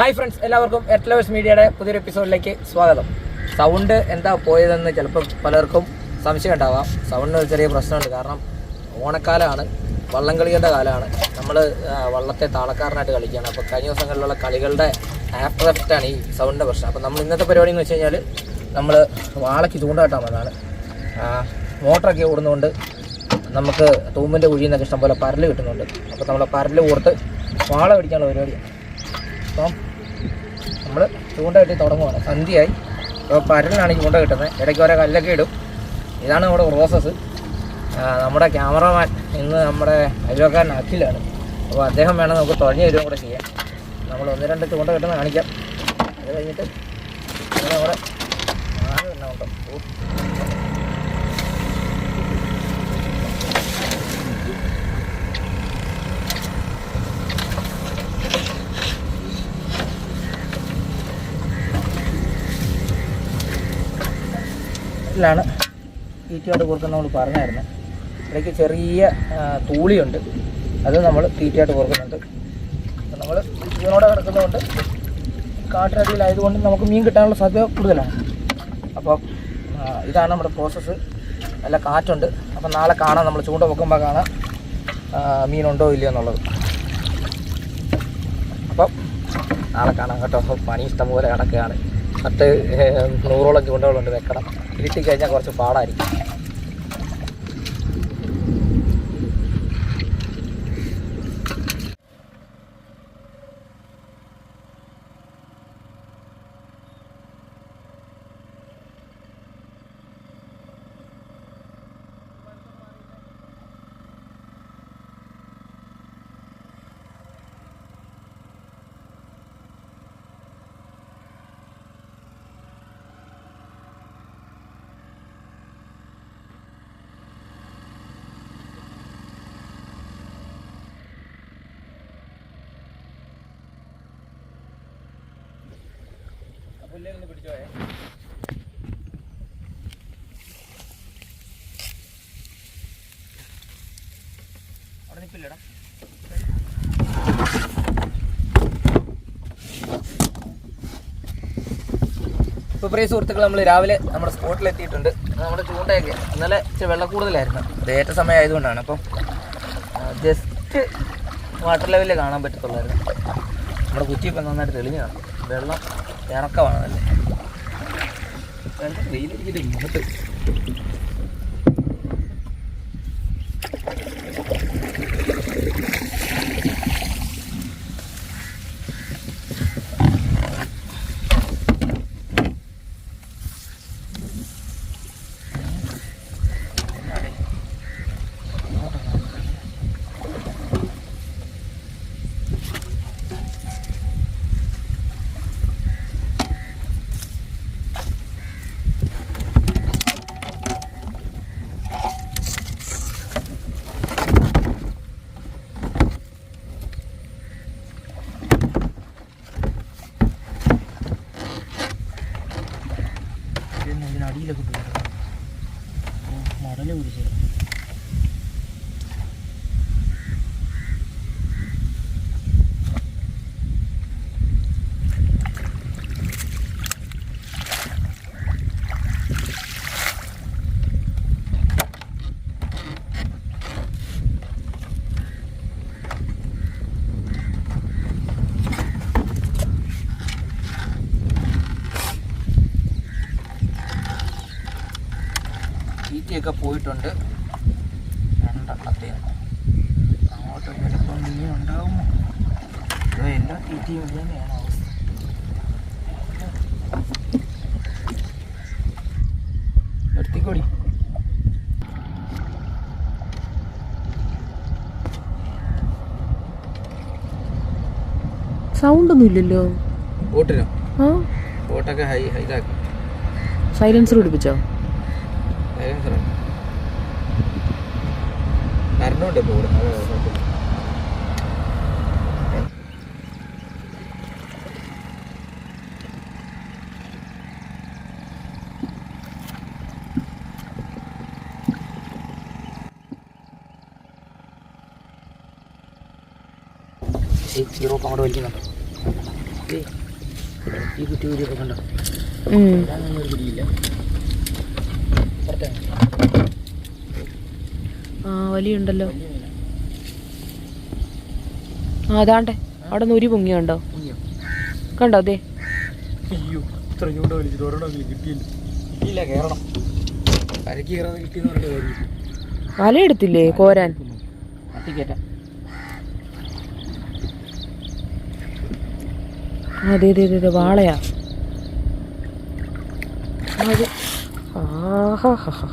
Hi friends എല്ലാവർക്കും എർട്ട്ലവേഴ്സ് മീഡിയയുടെ പുതിയൊരു എപ്പിസോഡിലേക്ക് സ്വാഗതം. സൗണ്ട് എന്താ പോയതെന്ന് ചിലപ്പോൾ പലർക്കും സംശയം ഉണ്ടാവാം. സൗണ്ടിന് ഒരു ചെറിയ പ്രശ്നമുണ്ട്. കാരണം ഓണക്കാലമാണ് വള്ളംകളികളുടെ കാലമാണ്. നമ്മൾ വള്ളത്തെ താളക്കാരനായിട്ട് കളിക്കുകയാണ്. അപ്പോൾ കഴിഞ്ഞ ദിവസങ്ങളിലുള്ള കളികളുടെ ആഫ്റ്റർ എഫക്റ്റാണ് ഈ സൗണ്ടിന്റെ പ്രശ്നം. അപ്പോൾ നമ്മൾ ഇന്നത്തെ പരിപാടി എന്ന് വെച്ച് കഴിഞ്ഞാൽ നമ്മൾ വാളയ്ക്ക് ചൂണ്ടാട്ടാൻ വന്നതാണ്. മോട്ടറൊക്കെ ഓടുന്നതുകൊണ്ട് നമുക്ക് തൂമ്പിന്റെ കുഴിയിൽ നിന്നൊക്കെ ഇഷ്ടംപോലെ പരൽ കിട്ടുന്നുണ്ട്. അപ്പോൾ നമ്മൾ പരൽ കൊടുത്ത് വാള പിടിക്കാനുള്ള പരിപാടിയാണ്. അപ്പം ചൂണ്ട കെട്ടി തുടങ്ങുവാണ്. സന്ധ്യയായി. ഇപ്പോൾ പരലിനാണ് ചൂണ്ട കിട്ടുന്നത്. ഇടയ്ക്ക് ഓരോ കല്ലൊക്കെ ഇടും. ഇതാണ് നമ്മുടെ പ്രോസസ്സ് നമ്മുടെ ക്യാമറമാൻ ഇന്ന് നമ്മുടെ അയൽവക്കാരൻ അഖിലാണ്. അപ്പോൾ അദ്ദേഹം വേണം നമുക്ക് തുഴഞ്ഞു തരും കൂടെ ചെയ്യാം. നമ്മൾ ഒന്ന് രണ്ട് ചൂണ്ട കിട്ടുന്ന കാണിക്കാം. അത് കഴിഞ്ഞിട്ട് നമ്മുടെ ആന തന്നെ ഉണ്ടോ ഓ ാണ് തീറ്റയായിട്ട് കൊടുക്കുന്ന നമ്മൾ പറഞ്ഞായിരുന്നു. ഇടയ്ക്ക് ചെറിയ തൂളിയുണ്ട്. അത് നമ്മൾ തീറ്റയായിട്ട് കൊടുക്കുന്നുണ്ട് നമ്മൾ ജീവനോടെ കിടക്കുന്നതുകൊണ്ട് കാട്ടിനടിയിലായതുകൊണ്ട് നമുക്ക് മീൻ കിട്ടാനുള്ള സാധ്യത കൂടുതലാണ്. അപ്പോൾ ഇതാണ് നമ്മുടെ പ്രോസസ്സ് നല്ല കാറ്റുണ്ട്. അപ്പം നാളെ കാണാം. നമ്മൾ ചൂണ്ട വെക്കുമ്പോൾ കാണാം മീനുണ്ടോ ഇല്ലയോ എന്നുള്ളത്. അപ്പം നാളെ കാണാം കേട്ടോ. പണി ഇഷ്ടംപോലെ കിടക്കുകയാണ് പത്ത് നൂറോളം ചൂണ്ടകളുണ്ട് വെക്കണം. ഇരുട്ടി കഴിഞ്ഞാൽ കുറച്ച് പാടായിരിക്കും. ഇപ്പോൾ പ്രിയ സുഹൃത്തുക്കൾ നമ്മൾ രാവിലെ നമ്മുടെ സ്പോട്ടിൽ എത്തിയിട്ടുണ്ട്. നമ്മുടെ ചൂണ്ടയൊക്കെ ഇന്നലെ ഇച്ചിരി വെള്ളം കൂടുതലായിരുന്നു. ഏറ്റ സമയം ആയതുകൊണ്ടാണ് അപ്പം ജസ്റ്റ് വാട്ടർ ലെവലിൽ കാണാൻ പറ്റത്തുള്ളായിരുന്നു. നമ്മുടെ കുറ്റിയൊക്കെ നന്നായിട്ട് തെളിഞ്ഞു കാണാം. വെള്ളം ഇറക്കമാണ് അല്ലേ വെയിലിരിക്കില്ല മുഖത്ത് ഇതിനടിയിലൊക്കെ പോയി മടൽ പിടിച്ചത് പോയിട്ടുണ്ട് രണ്ടെണ്ണത്തെ അങ്ങോട്ട് വരുമ്പോൾ ഇനി ഉണ്ടാകുമോ അതോ എല്ലാ തീറ്റയും ഇത് തന്നെയാണ് അവസ്ഥ നിർത്തിക്കോടി സൗണ്ട് ഒന്നും ഇല്ലല്ലോ ബോട്ടിനോ ആ ബോട്ടൊക്കെ ഹൈ സൈലൻസർ പിടിപ്പിച്ചോ കറണ്ടുണ്ട് ഇപ്പോൾ. ഈ സീറോ അങ്ങോട്ട് വലിക്കുന്നുണ്ട് ഈ കുറ്റി ഊരിയൊക്കെ കണ്ടോ ഇല്ല ഒരു പിടിയില്ല പുറത്തെ ആ വലിയുണ്ടല്ലോ. ആ അതാണ്ടേ അവിടെ നിന്ന് ഉരി പൊങ്ങിയുണ്ടോ കണ്ടോ? അതെ? കിട്ടിയെന്ന് പറഞ്ഞിട്ട് കാര്യം വലയെടുത്തില്ലേ കോരാൻ? അതെ അതെ അതെ അതെ വാളയാ. അത് ആഹാ ഹാ ഹാ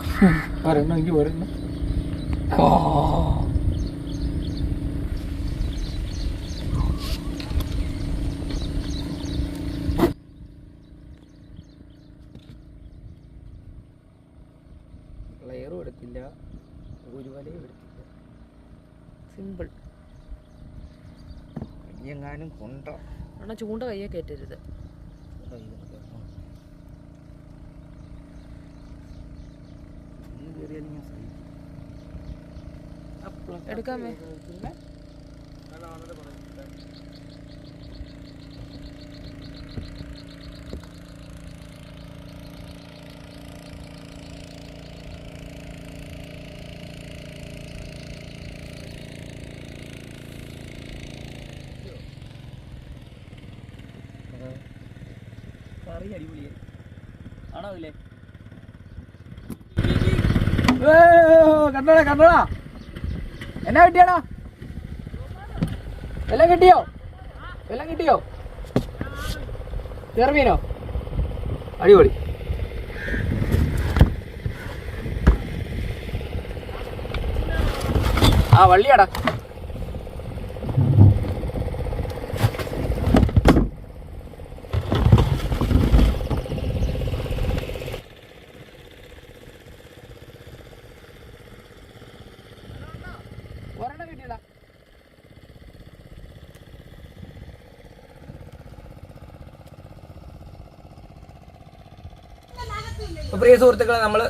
ലെയറും എടുത്തില്ല ഒരു വലയും എടുത്തില്ല. സിമ്പിൾ എങ്ങാനും കൊണ്ടോ. ചൂണ്ട കയ്യെ കയറ്റരുത് എടുക്കാമേ. കറി അടിപൊളിയായി ആണോ അതില്ലേ കണ്ടോടാ കണ്ടോടാ. എന്നാ കിട്ടിയാടാ? എല്ലാം കിട്ടിയോ? എല്ലാം കിട്ടിയോ? ചെറുമീനോ? അടിപൊളി. ആ വള്ളിയാടാ. ഒരെണ്ണം കിട്ടിയടാ പ്രിയ സുഹൃത്തുക്കളെ നമ്മൾ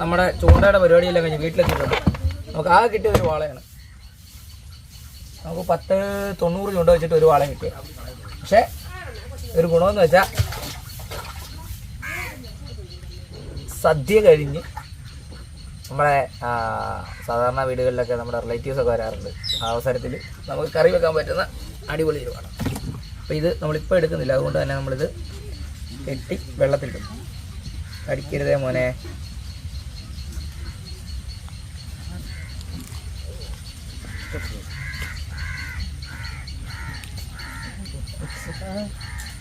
നമ്മുടെ ചൂണ്ടയുടെ പരിപാടിയെല്ലാം കഴിഞ്ഞ് വീട്ടിലെത്തിയിട്ടുണ്ട്. നമുക്ക് ആകെ കിട്ടിയ ഒരു വാളയാണ്. നമുക്ക് പത്ത് തൊണ്ണൂറ് ചൂണ്ട വെച്ചിട്ട് ഒരു വാള കിട്ടിയ പക്ഷേ ഒരു ഗുണമെന്ന് വെച്ചാൽ സദ്യ കഴിഞ്ഞ് നമ്മുടെ സാധാരണ വീടുകളിലൊക്കെ നമ്മുടെ റിലേറ്റീവ്സ് ഒക്കെ വരാറുണ്ട്. ആ അവസരത്തിൽ നമുക്ക് കറി വെക്കാൻ പറ്റുന്ന അടിപൊളി ഇരുവാണ് അപ്പോൾ ഇത് നമ്മളിപ്പോൾ എടുക്കുന്നില്ല. അതുകൊണ്ട് തന്നെ നമ്മളിത് കെട്ടി വെള്ളത്തിലിടും. കടിക്കരുതേ മോനെ.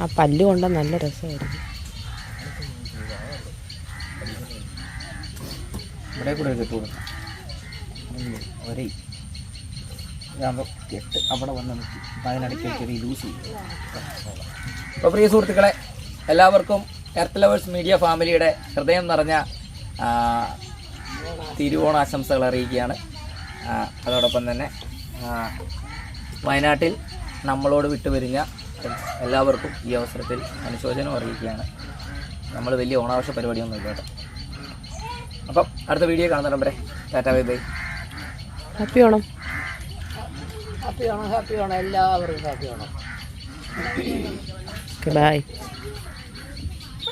ആ പല്ല് കൊണ്ട നല്ല രസമായിരിക്കും. ഇവിടെ കൂടെ ഒരു കെട്ട് കൊടുക്കാം ഒരേ ഇതാകുമ്പോൾ കെട്ട് അവിടെ വന്ന് നിൽക്കും അപ്പം അതിനിടയ്ക്ക് ചെറിയ ലൂസ് ചെയ്യും. അപ്പോൾ പ്രിയ സുഹൃത്തുക്കളെ എല്ലാവർക്കും എർത്ത് ലവേഴ്സ് മീഡിയ ഫാമിലിയുടെ ഹൃദയം നിറഞ്ഞ തിരുവോണാശംസകൾ അറിയിക്കുകയാണ്. അതോടൊപ്പം തന്നെ വയനാട്ടിൽ നമ്മളോട് വിട്ടുപിരിഞ്ഞ എല്ലാവർക്കും ഈ അവസരത്തിൽ അനുശോചനം അറിയിക്കുകയാണ്. നമ്മൾ വലിയ ഓണാഘോഷ പരിപാടിയൊന്നും ഇല്ല അപ്പം അടുത്ത വീഡിയോ കാണുന്നിടം വരെ tata bye bye happy Onam happy Onam happy Onam എല്ലാവർക്കും ഹാപ്പി ഓണം ബൈ